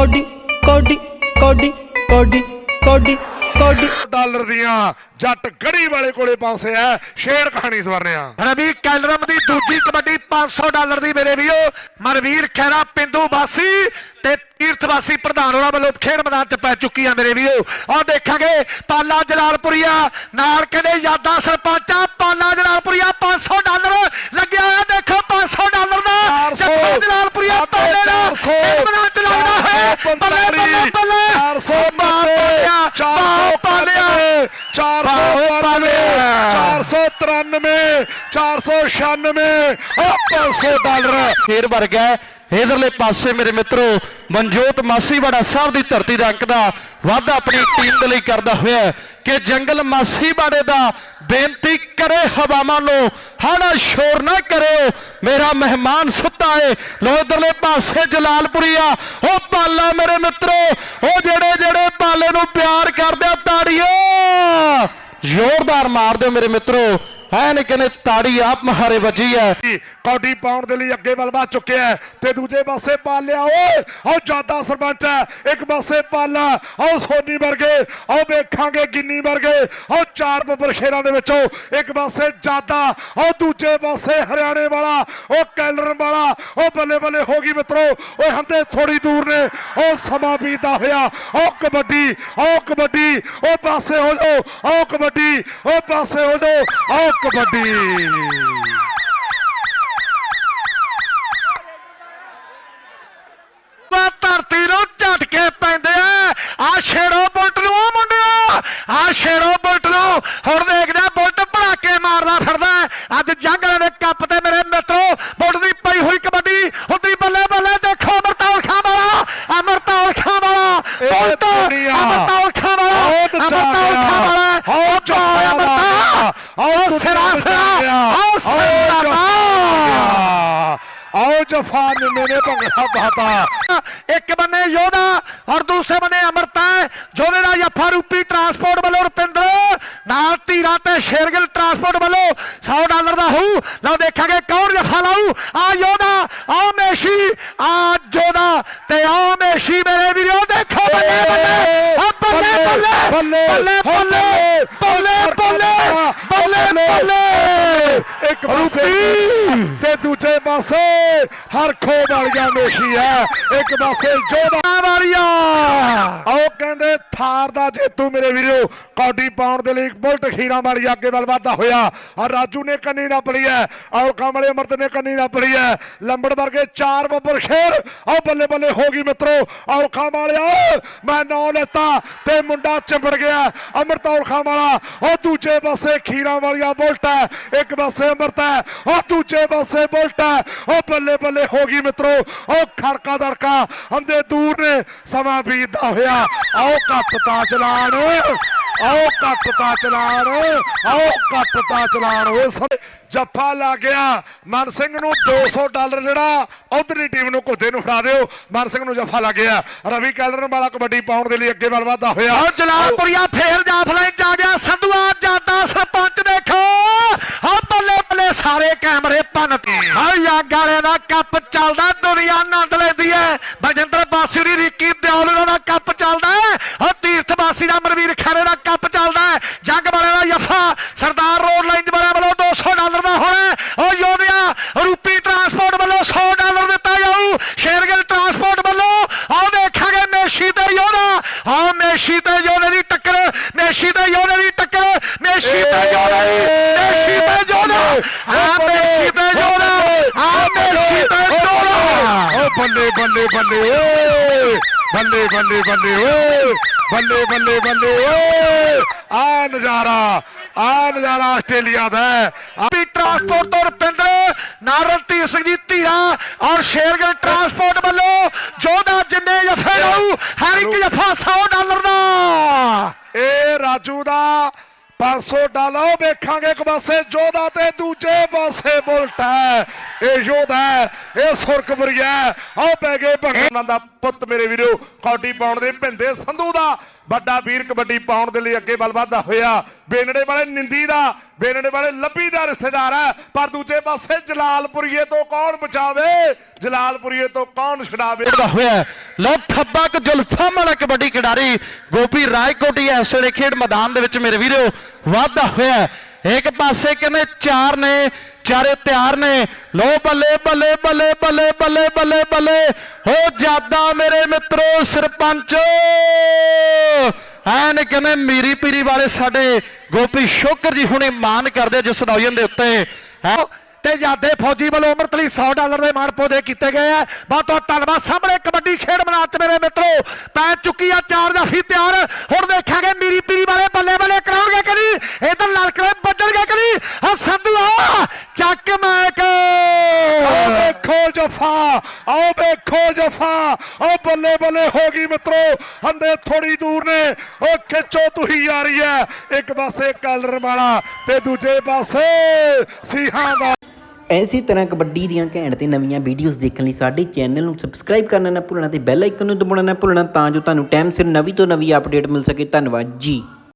Cody ਕੋਡੀ ਕੋਡੀ ਕੋਡੀ ਕੋਡੀ ਕੋਡੀ। ਡਾਲਰ ਦੀਆਂ ਜੱਟ ਗੜੀ ਵਾਲੇ ਕੋਲੇ ਪਹੁੰਚੇ ਆ। ਸ਼ੇਰ ਕਹਾਣੀ ਸਵਰਨਿਆ ਰਵੀ ਕੈਲਰਮ ਦੀ ਦੂਜੀ ਕਬੱਡੀ 500 ਡਾਲਰ ਦੀ ਮੇਰੇ ਵੀਰੋ। ਮਨਵੀਰ ਖੈਰਾ ਪਿੰਦੂ ਵਾਸੀ ਤੇ ਤੀਰਥ ਵਾਸੀ ਪ੍ਰਧਾਨ ਹੋਰਾਂ ਵੱਲੋਂ ਖੇਡ ਮੈਦਾਨ 'ਚ ਪੈ ਚੁੱਕੀ ਆ ਮੇਰੇ ਵੀਰੋ। ਆਹ ਦੇਖਾਂਗੇ ਪਾਲਾ ਜਲਾਲਪੁਰੀਆ ਨਾਲ ਕਹਿੰਦੇ ਯਾਦਾ ਸਰਪੰਚਾ ਪਾਲਾ ਜਲਾਲਪੁਰੀਆ 500 ਡਾਲਰ ਲੱਗਿਆ ਹੋਇਆ ਦੇਖੋ 500 ਡਾਲਰ ਦਾ 400, ਜੱਫਾ ਜਲਾਲਪੁਰੀਆ ਪਾਲੇ ਦਾ 400, ਖੇਡ ਮੈਦਾਨ 'ਚ ਲੱਗਦਾ ਹੈ ਬੱਲੇ ਬੱਲੇ ਬੱਲੇ 400 ਪਾਲਿਆ 400 ਪਾਲਿਆ। 492 493 496 ਉਹ 500 ਡਾਲਰ। ਫੇਰ ਵਰ ਗਿਆ। ਇਧਰਲੇ ਪਾਸੇ ਮੇਰੇ ਮਿੱਤਰੋ, ਮਨਜੋਤ ਮਾਸੀਵਾੜਾ ਸਾਹਿਬ ਦੀ ਧਰਤੀ ਦਾ ਅੰਕ ਦਾ ਵਾਅਦਾ ਆਪਣੀ ਟੀਮ ਦੇ ਲਈ ਕਰਦਾ ਹੋਇਆ ਕਿ ਜੰਗਲ ਮਾਸੀਵਾੜੇ ਦਾ ਬੇਨਤੀ ਕਰੇ ਹਵਾਵਾਂ ਨੂੰ ਹਾਣਾ ਸ਼ੋਰ ਨਾ ਕਰਿਓ, ਮੇਰਾ ਮਹਿਮਾਨ ਸੁੱਤਾ ਏ। ਲੋ ਇਧਰਲੇ ਪਾਸੇ ਜਲਾਲਪੁਰੀ ਆ, ਉਹ ਪਾਲਾ ਮੇਰੇ ਮਿੱਤਰੋ, ਉਹ ਜਿਹੜੇ ਜਿਹੜੇ ਪਾਲੇ ਨੂੰ ਪਿਆਰ ਕਰਦੇ ਆ, ਤਾੜੀਓ। ਜ਼ੋਰਦਾਰ ਮਾਰ ਦਿਓ ਮੇਰੇ ਮਿੱਤਰੋ। ਐਨ ਕਹਿੰਦੇ ਤਾੜੀ ਆਪ ਮਹਾਰੇ ਵੱਜੀ ਹੈ ਕੌਡੀ ਪਾਉਣ ਦੇ ਲਈ ਅੱਗੇ ਵੱਲ ਵੱਧ ਚੁੱਕਿਆ ਤੇ ਦੂਜੇ ਪਾਸੇ ਪਾਲਿਆ ਓਏ ਉਹ ਜਾਦਾ ਸਰਪੰਚ ਹੈ ਇੱਕ ਪਾਸੇ ਪਾਲਾ ਉਹ ਸੋਨੀ ਵਰਗੇ ਉਹ ਵੇਖਾਂਗੇ ਗਿੰਨੀ ਵਰਗੇ ਉਹ ਚਾਰ ਬੱਬਰ ਸ਼ੇਰਾਂ ਦੇ ਵਿੱਚੋਂ ਇੱਕ ਪਾਸੇ ਜਾਦਾ ਉਹ ਦੂਜੇ ਪਾਸੇ ਹਰਿਆਣੇ ਵਾਲਾ, ਉਹ ਕੈਲਰ ਵਾਲਾ, ਉਹ ਬੱਲੇ ਬੱਲੇ ਹੋ ਗਈ ਮਿੱਤਰੋ, ਓਏ ਹੰਦੇ ਥੋੜੀ ਦੂਰ ਨੇ, ਉਹ ਸਮਾਂ ਬੀਤਦਾ ਹੋਇਆ ਉਹ ਕਬੱਡੀ ਉਹ ਕਬੱਡੀ, ਉਹ ਪਾਸੇ ਹੋ ਜਾਓ ਉਹ ਕਬੱਡੀ, ਉਹ ਪਾਸੇ ਹੋ ਜਾਓ ਉਹ ਕਬੱਡੀ ਵਾ ਧਰਤੀ ਨੂੰ ਝਟਕੇ ਪੈਂਦੇ ਆ ਆ ਛੇੜੋ ਬੁਲਟ ਨੂੰ ਉਹ ਮੁੰਡਿਓ ਆ ਛੇੜੋ ਬੁਲਟ ਨੂੰ ਹੁਣ ਦੇਖਦੇ ਆ ਬੁਲਟ ਭੜਾਕੇ ਮਾਰਦਾ ਫਿਰਦਾ ਹੈ। ਅੱਜ ਜੰਗ ਵਾਲੇ ਦੇ ਕੱਪ ਤੇ ਮੇਰੇ ਮਿੱਤਰੋ ਬੁਲਟ ਦੀ ਪਈ ਹੋਈ ਕਬੱਡੀ ਹੁੰਦੀ ਬੱਲੇ ਬੱਲੇ ਦੇਖੋ ਅਮਰਤਾਲ ਖਾਂ ਵਾਲਾ ਅਮਰਤਾਲ ਖਾਂ ਵਾਲਾ ਇਹ ਬੁਲਟ ਦੁਨੀਆ। ਅਮਰਤਾਲ ਖਾਂ ਵਾਲਾ ਬਹੁਤ ਅਮਰਤਾਲ ਖਾਂ ਵਾਲਾ ਆਓ ਉਹ और सरासरा और और जफान मैंने भंगड़ा पाता एक बने योदा और दूसरे बने अमरता जोधे का यफा रूपी ट्रांसपोर्ट वालों रुपिंद्र। नाल धीरा शेरगिल ट्रांसपोर्ट वालों सौ डॉलर का हू। लो देखा कौन जफा लाऊ। आ योदा आओ मेषी आ जोधा ते आओ मेशी मेरे भी देखो हाँ, बल्ले बल्ले बल्ले बल्ले बल्ले। बल्ले। Nenê! ਇੱਕ ਪਾਸੇ ਤੇ ਦੂਜੇ ਪਾਸੇ ਹਰਖੋ ਵਾਲ ਗਿਆ ਮੇਸ਼ੀ ਹੈ ਇੱਕ ਪਾਸੇ ਜੋਦਾ ਵਾਲੀਆ। ਆਓ ਕਹਿੰਦੇ ਥਾਰ ਦਾ ਜੇਤੂ ਮੇਰੇ ਵੀਰੋ ਕੌਡੀ ਪਾਉਣ ਦੇ ਲਈ ਬੁਲਟ ਖੀਰਾਂ ਵਾਲੀ ਅੱਗੇ ਵੱਲ ਵਧਦਾ ਹੋਇਆ। ਆ ਰਾਜੂ ਨੇ ਕੰਨੀ ਨਾ ਪੜੀ ਹੈ ਔਰ ਕਮਲੇ ਅਮਰਤ ਨੇ ਕੰਨੀ ਨਾ ਪੜੀ ਹੈ ਲੰਬੜ ਵਰਗੇ ਚਾਰ ਬੱਬਰ ਸ਼ੇਰ ਆਓ ਬੱਲੇ ਬੱਲੇ ਹੋ ਗਈ ਮਿੱਤਰੋ। ਔਰ ਖਾਂ ਵਾਲਿਆ ਮੈਂ ਨਾਂ ਲੈਤਾ ਤੇ ਮੁੰਡਾ ਚਿੰਬੜ ਗਿਆ। ਅਮਰਤ ਔਰ ਖਾਂ ਵਾਲਾ ਉਹ ਦੂਜੇ ਪਾਸੇ ਖੀਰਾਂ ਵਾਲੀਆ ਬੁਲਟ ਹੈ ਇੱਕ ਪਾਸੇ ਅਮਰਤ ਹੈ ਉਹ ਦੂਜੇ ਪਾਸੇ ਬੁਲਟ ਹੈ। ਉਹ ਬੱਲੇ ਬੱਲੇ ਹੋ ਗਈ ਮਿੱਤਰੋ ਉਹ ਖੜਕਾ ਦੜਕਾ ਹੰਦੇ ਦੂਰ ਨੇ, ਸਮਾਂ ਬੀਤਦਾ ਹੋਇਆ। ਆਓ ਕੱਟ ਤਾਂ ਚਲਾਣ ਆਓ ਕੱਟ ਤਾਂ ਚਲਾਣ ਆਓ ਕੱਟ ਤਾਂ ਚਲਾਣ ਓਏ ਜੱਫਾ ਲੱਗ ਗਿਆ। ਮਨ ਸਿੰਘ ਨੂੰ 200 ਡਾਲਰ ਜਿਹੜਾ ਉਧਰਲੀ ਟੀਮ ਨੂੰ ਘੁੱਦੇ ਨੂੰ ਫੜਾ ਦਿਓ। ਮਨ ਸਿੰਘ ਨੂੰ ਜੱਫਾ ਲੱਗ ਗਿਆ। ਰਵੀ ਕੈਲਰ ਵਾਲਾ ਕਬੱਡੀ ਪਾਉਣ ਦੇ ਲਈ ਅੱਗੇ ਵੱਲ ਵਧਦਾ ਹੋਇਆ। ਜਲਾਲਪੁਰੀਆ ਫੇਰ ਜਾਫਲਾਈ ਚ ਆ ਗਿਆ। ਸੰਧੂਆ ਜਾਦਾ ਸਰਪੰਚ देशी पे जा ओ बल्ले बल्ले बल्ले ओ बल्ले बल्ले बल्ले ओ बल्ले बल्ले बल्ले ओ आ नज़ारा आ नज़ारा ऑस्ट्रेलिया ਦਾ अभी ट्रांसपोर्ट और ਰਪਿੰਦਰ नारंती ਧੀਰ ਸਿੰਘ ਦੀ ਧੀਰਾ ਔਰ ਸ਼ੇਰਗਿੱਲ ਟਰਾਂਸਪੋਰਟ ਵੱਲੋਂ ਜੋਧਾ ਜਿੰਨੇ ਜਫੇ ਲਾਉ ਹਰ 100 डॉलर दा ए राजू दा 500 ਡਾਲਰ, ਉਹ ਵੇਖਾਂਗੇ ਇੱਕ ਪਾਸੇ, ਜੋਧਾ ਤੇ ਦੂਜੇ ਪਾਸੇ ਬੁਲਟ ਹੈ। ਇਹ ਯੋਧਾ ਇਹ ਸੁਰਖਪੁਰੀਆ ਹੈ। ਆਹ ਪੈ ਗਏ ਭਗਵਾਨ ਦਾ ਪੁੱਤ ਮੇਰੇ ਵੀਰੋ, ਕੌਡੀ ਪਾਉਣ ਦੇ ਭਿੰਦੇ ਸੰਧੂ ਦਾ। ਵੱਡਾ ਵੀਰ ਕਬੱਡੀ ਪਾਉਣ ਦੇ ਲਈ ਅੱਗੇ ਵੱਲ ਵਧਦਾ ਹੋਇਆ। ਬੇਨੜੇ ਵਾਲੇ ਨਿੰਦੀ ਦਾ ਬੇਨੜੇ ਵਾਲੇ ਲੱਭੀ ਦਾ ਰਿਸ਼ਤੇਦਾਰ ਹੈ। ਪਰ ਦੂਜੇ ਪਾਸੇ ਜਲਾਲਪੁਰੀਏ ਤੋਂ ਕੌਣ ਬਚਾਵੇ? ਜਲਾਲਪੁਰੀਏ ਤੋਂ ਕੌਣ ਛਡਾਵੇ? ਖੇਡਦਾ ਹੋਇਆ ਹੈ। ਥੱਬਾ ਕ ਜੁਲਫਾਂ ਵਾਲਾ ਕਬੱਡੀ ਖਿਡਾਰੀ ਗੋਪੀ ਰਾਏਕੋਟੀ ਇਸ ਵੇਲੇ ਖੇਡ ਮੈਦਾਨ ਦੇ ਵਿੱਚ ਮੇਰੇ ਵੀਰੋ ਵਾਧਾ ਹੋਇਆ ਇੱਕ ਪਾਸੇ ਕਹਿੰਦੇ ਚਾਰ ਨੇ ਚਾਰੇ ਤਿਆਰ ਨੇ। ਲੋ ਬੱਲੇ ਬੱਲੇ ਬੱਲੇ ਬੱਲੇ ਬੱਲੇ ਬੱਲੇ ਬੱਲੇ। ਹੋ ਜ਼ਿਆਦਾ ਮੇਰੇ ਮਿੱਤਰੋ ਸਰਪੰਚ। ਐਨ ਕਹਿੰਦੇ ਮੀਰੀ ਪੀਰੀ ਵਾਲੇ ਸਾਡੇ ਗੋਪੀ ਸ਼ੋਕਰ ਜੀ ਹੁਣੇ ਮਾਨ ਕਰਦੇ ਜਿਸ ਨੌਜਵਾਨ ਦੇ ਉੱਤੇ। ਹੈ? ਤੇ ਜਾਦੇ ਫੌਜੀ ਵੱਲੋਂ ਅਮਰਤ ਲਈ 100 ਡਾਲਰ ਦੇ ਮਾਣ ਪੌਦੇ ਕੀਤੇ ਗਏ ਆ। ਬਹੁਤ ਬਹੁਤ ਧੰਨਵਾਦ। ਸਾਹਮਣੇ ਕਬੱਡੀ ਖੇਡ ਮੈਦਾਨ ਤੇ ਮੇਰੇ ਮਿੱਤਰੋ, ਪੈ ਚੁੱਕੀ ਆ ਚਾਰ ਦਾ ਫੀ ਤਿਆਰ। ਹੁਣ ਦੇਖਾਂਗੇ ਮੀਰੀ ਪੀਰੀ ਵਾਲੇ ਬੱਲੇ ਬੱਲੇ ਕਰਾਉਣਗੇ ਕਦੀ ਇਧਰ ਲੜਕਰੇ ਵੱਜਣਗੇ ਕਦੀ ਆ ਸੰਧੂ ਆ ਚੱਕ ਮੈਕ ਆਓ ਵੇਖੋ ਜਫਾ, ਆਓ ਵੇਖੋ ਜਫਾ। ਆਓ ਬੱਲੇ ਬੱਲੇ ਹੋ ਗਈ ਮਿੱਤਰੋ, ਹੰਦੇ ਥੋੜੀ ਦੂਰ ਨੇ। ਉਹ ਖਿੱਚੋ ਤੁਸੀਂ ਯਾਰੀ ਹੈ ਇੱਕ ਪਾਸੇ ਕਲਰ ਵਾਲਾ ਤੇ ਦੂਜੇ ਪਾਸੇ ਸੀਹਾਂ ਦਾ। ਐਸੀ ਤਰ੍ਹਾਂ ਕਬੱਡੀ ਦੀਆਂ ਘੈਂਟ ਤੇ ਨਵੀਆਂ ਵੀਡੀਓਜ਼ ਦੇਖਣ ਲਈ ਸਾਡੇ ਚੈਨਲ ਨੂੰ ਸਬਸਕ੍ਰਾਈਬ ਕਰਨਾ ਨਾ ਭੁੱਲਣਾ ਤੇ ਬੈਲ ਆਈਕਨ ਨੂੰ ਦਬਾਉਣਾ ਨਾ ਭੁੱਲਣਾ ਤਾਂ ਜੋ ਤੁਹਾਨੂੰ ਟਾਈਮ ਸਿਰ ਨਵੀਂ ਤੋਂ ਨਵੀਂ ਅਪਡੇਟ ਮਿਲ ਸਕੇ। ਧੰਨਵਾਦ ਜੀ।